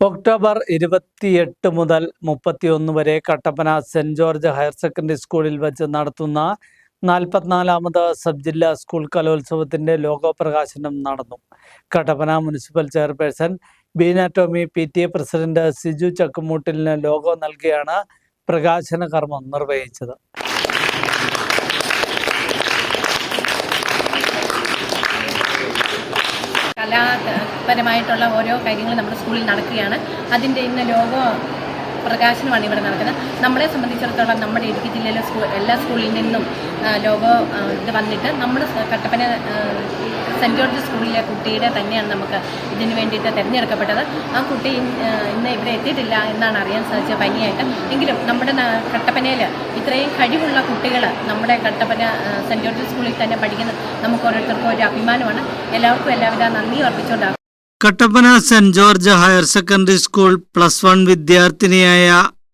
October ഇരുപത്തിയെട്ട് മുതൽ മുപ്പത്തിയൊന്ന് വരെ Kattappana saint George higher secondary സ്കൂളിൽ വെച്ച് നടത്തുന്ന നാൽപ്പത്തിനാലാമത് സബ് ജില്ലാ സ്കൂൾ കലോത്സവത്തിന്റെ ലോഗോ പ്രകാശനം നടന്നു. Kattappana municipal chairperson Beena Tomy P T A president Siju ചക്കുമൂട്ടിലിന് logo നൽകിയാണ് പ്രകാശന കർമ്മം നിർവഹിച്ചത്. കലാപരമായിട്ടുള്ള ഓരോ കാര്യങ്ങളും നമ്മുടെ സ്കൂളിൽ നടക്കുകയാണ്. അതിന്റെ ഇന്ന് ലോഗോ പ്രകാശനമാണ് ഇവിടെ നടക്കുന്നത്. നമ്മളെ സംബന്ധിച്ചിടത്തോളം നമ്മുടെ ഇടുക്കി ജില്ലയിലെ സ്കൂൾ എല്ലാ സ്കൂളിൽ നിന്നും ലോഗോ ഇത് വന്നിട്ട് നമ്മുടെ കട്ടപ്പന സെന്റ് ജോർജ് സ്കൂളിലെ കുട്ടിയുടെ തന്നെയാണ് നമുക്ക് ഇതിന് വേണ്ടിയിട്ട് തിരഞ്ഞെടുക്കപ്പെട്ടത്. ആ കുട്ടി ഇന്ന് ഇവിടെ എത്തിയിട്ടില്ല എന്നാണ് അറിയാൻ സാധിച്ചത് പനിയായിട്ട് എങ്കിലും നമ്മുടെ കട്ടപ്പനയിൽ ഇത്രയും കഴിവുള്ള കുട്ടികൾ നമ്മുടെ കട്ടപ്പന സെന്റ് ജോർജ് സ്കൂളിൽ തന്നെ പഠിക്കുന്ന നമുക്ക് ഓരോരുത്തർക്കും ഒരു അഭിമാനമാണ്. എല്ലാവർക്കും എല്ലാവിധ നന്ദി അർപ്പിച്ചുകൊണ്ടാണ് Kattappana saint George higher secondary school plus one വിദ്യാർത്ഥിനിയായ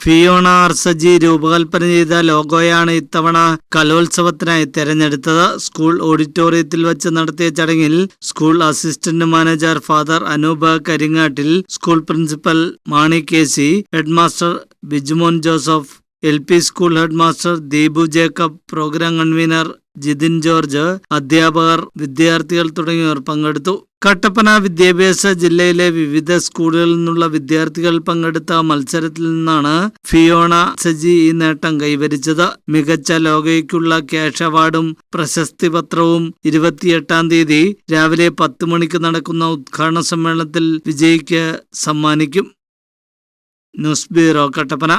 Fiona ആർസജി രൂപകൽപ്പന ചെയ്ത ലോഗോയാണ് ഇത്തവണ കലോത്സവത്തിനായി തെരഞ്ഞെടുത്തത്. സ്കൂൾ ഓഡിറ്റോറിയത്തിൽ വെച്ച് നടത്തിയ ചടങ്ങിൽ school assistant manager father Anoop Karingattil school principal Mani K C headmaster Bijumon Joseph L P school head master Deepu Jacob programme convener Jithin George അധ്യാപകർ വിദ്യാർത്ഥികൾ തുടങ്ങിയവർ പങ്കെടുത്തു. കട്ടപ്പന വിദ്യാഭ്യാസ ജില്ലയിലെ വിവിധ സ്കൂളുകളിൽ നിന്നുള്ള വിദ്യാർത്ഥികൾ പങ്കെടുത്ത മത്സരത്തിൽ നിന്നാണ് ഫിയോണ സജി ഈ നേട്ടം കൈവരിച്ചത്. മികച്ച ലോകയ്ക്കുള്ള ക്യാഷ് അവാർഡും പ്രശസ്തി പത്രവും ഇരുപത്തിയെട്ടാം തീയതി രാവിലെ പത്ത് മണിക്ക് നടക്കുന്ന ഉദ്ഘാടന സമ്മേളനത്തിൽ വിജയിക്ക് സമ്മാനിക്കും. News bureau Kattappana.